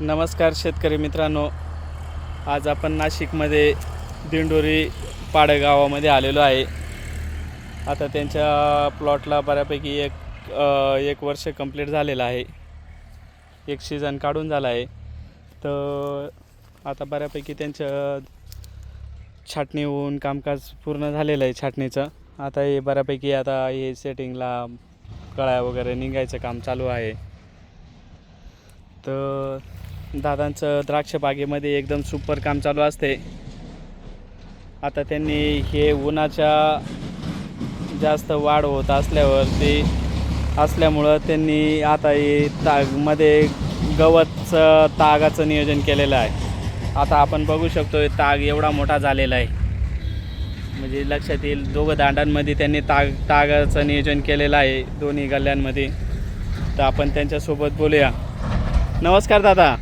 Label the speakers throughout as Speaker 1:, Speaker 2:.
Speaker 1: नमस्कार शेतकरी मित्रांनो. आज आपण नाशिकमध्ये दिंडोरी पाडेगावामध्ये आलेलो आहे. आता त्यांच्या प्लॉटला बऱ्यापैकी एक एक वर्ष कंप्लीट झालेलं आहे. एक सीझन काढून झाला आहे. तर आता बऱ्यापैकी त्यांचं छाटणी होऊन कामकाज पूर्ण झालेलं आहे छाटणीचं. आता हे बऱ्यापैकी आता हे सेटिंगला कळ्या वगैरे निघायचं काम चालू आहे. तर दादांचं द्राक्ष बागेमध्ये एकदम सुपर काम चालू असते. आता त्यांनी हे उन्हाच्या जास्त वाढ होत असल्यावर ते असल्यामुळं त्यांनी आता हे तागमध्ये गवतचं तागाचं नियोजन केलेलं आहे. आता आपण बघू शकतो ताग एवढा मोठा झालेला आहे. म्हणजे लक्षात येईल दोघं दांडांमध्ये त्यांनी ताग तागाचं नियोजन केलेलं आहे दोन्ही गल्ल्यांमध्ये. तर आपण त्यांच्यासोबत बोलूया. नमस्कार दादा.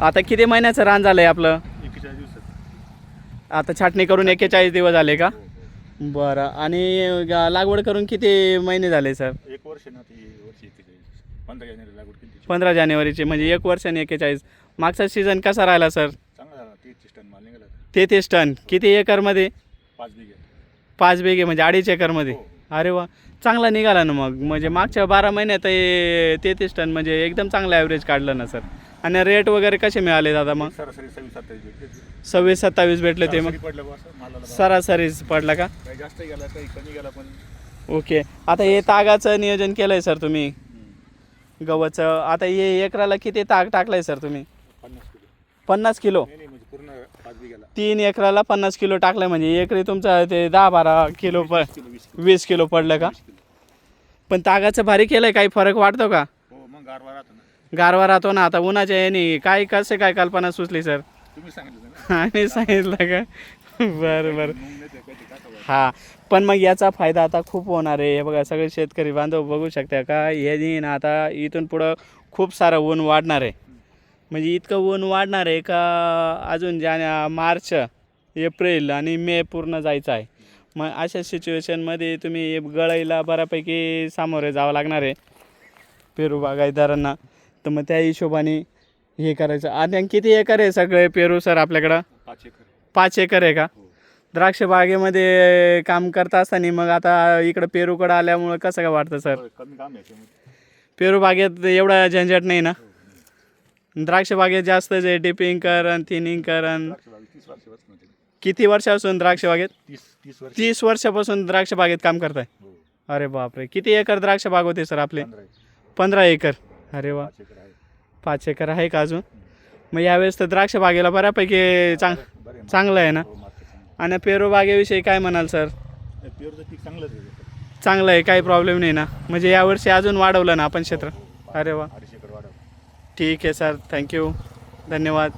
Speaker 1: आता किती महिन्याचं रान झालं आहे आपलं?
Speaker 2: एकेचाळीस दिवसात
Speaker 1: आता छाटणी करून एकेचाळीस दिवस झाले का?
Speaker 2: हो,
Speaker 1: बरं. आणि ग- लागवड करून किती महिने झाले सर?
Speaker 2: एक वर्ष ना ती वर्ष एकेचाळीस. पंधरा जानेवारी लागवड केली त्याची.
Speaker 1: पंधरा जानेवारीचे म्हणजे एक वर्ष आणि एकेचाळीस. मागचा सीझन कसा राहिला सर?
Speaker 2: चांगला झाला तीस टन माल निघाला
Speaker 1: तेहतीस टन. किती एकरमध्ये?
Speaker 2: पाच बिघे.
Speaker 1: पाच बेगे म्हणजे अडीच एकरमध्ये?
Speaker 2: हो.
Speaker 1: अरे वा. चांगला निघाला ना मग. म्हणजे मागच्या बारा महिन्यात हे तेहतीस टन म्हणजे एकदम चांगलं ॲव्हरेज काढलं ना सर? आणि रेट वगैरे कसे मिळाले दादा मग?
Speaker 2: सरासरी सव्वीस सत्तावीस भेटले
Speaker 1: सव्वीस सत्तावीस भेटले ते मग?
Speaker 2: सरासरी पडलं बा असं मालाला भाव.
Speaker 1: सरासरीच पडला का?
Speaker 2: काही जास्त गेला काही कमी गेला पण.
Speaker 1: ओके. आता हे तागाचं नियोजन केलं आहे सर तुम्ही? गव्हाचं. आता हे एकराला किती ताग टाकलं सर तुम्ही?
Speaker 2: पन्नास किलो.
Speaker 1: पन्नास किलो?
Speaker 2: नाही नाही म्हणजे पूर्ण पाच बिघ्याला
Speaker 1: तीन एकराला पन्नास किलो टाकलं म्हणजे एकरी तुमचं ते दहा बारा किलो प
Speaker 2: वीस किलो वीस किलो.
Speaker 1: वीस किलो पडलं का?
Speaker 2: किलो.
Speaker 1: पण तागाचं भारी केलं आहे काही फरक वाटतो का?
Speaker 2: हो मग गारवा राहतो ना.
Speaker 1: गारवा राहतो ना आता उन्हाच्या याने काय कसे काय कल्पना सुचली सर?
Speaker 2: तुम्ही सांगितलं ना.
Speaker 1: आम्ही सांगितलं का? बरं बरं. हा पण मग याचा फायदा आता खूप होणार आहे. हे बघा सगळे शेतकरी बांधव बघू शकता का? याने ना आता इथून पुढं खूप सारं ऊन वाढणार आहे. म्हणजे इतकं ऊन वाढणार आहे का अजून ज्या मार्च एप्रिल आणि मे पूर्ण जायचं आहे. मग अशा सिच्युएशनमध्ये तुम्ही गळईला बऱ्यापैकी सामोरे जावं लागणार आहे. पेरू बागायतदारांना. तर मग त्या हिशोबाने हे करायचं. आणि किती एकर आहे सगळे पेरू सर आपल्याकडं?
Speaker 2: पाच एकर.
Speaker 1: पाच एकर आहे का?
Speaker 2: हो.
Speaker 1: द्राक्ष बागेमध्ये काम करत असताना मग आता इकडं पेरूकडं आल्यामुळं कसं काय वाटतं सर?
Speaker 2: कमी काम आहे याच्यामध्ये.
Speaker 1: पेरू बागेत एवढा झंझट नाही ना?
Speaker 2: हो.
Speaker 1: द्राक्ष बागेत जास्त जे डिपिंग कर आणि थिनिंग कर आणि
Speaker 2: द्राक्ष बाग तीस वर्षापासून होते.
Speaker 1: किती वर्षापासून द्राक्ष बागेत?
Speaker 2: तीस तीस वर्ष.
Speaker 1: तीस वर्षापासून द्राक्ष बागेत काम करताय?
Speaker 2: हो.
Speaker 1: अरे बापरे किती एकर द्राक्ष बाग होते सर आपले.
Speaker 2: पंधरा
Speaker 1: एकर. अरे वा.
Speaker 2: पाच एकर आहे
Speaker 1: पाच एकर आहे का अजून? मग यावेळेस तर द्राक्ष बागेला बऱ्यापैकी चांग
Speaker 2: बरं आहे,
Speaker 1: चांगलं आहे ना?
Speaker 2: हो, चांगलं
Speaker 1: आणि पेरू बागेविषयी काय म्हणाल सर?
Speaker 2: चांगलं पेरूचं पीक चांगलंच आहे
Speaker 1: चांगलं आहे काही प्रॉब्लेम नाही ना? म्हणजे यावर्षी अजून वाढवलं ना आपण क्षेत्र? अरे वा.
Speaker 2: एकर वाढव
Speaker 1: ठीक आहे सर. थँक्यू धन्यवाद.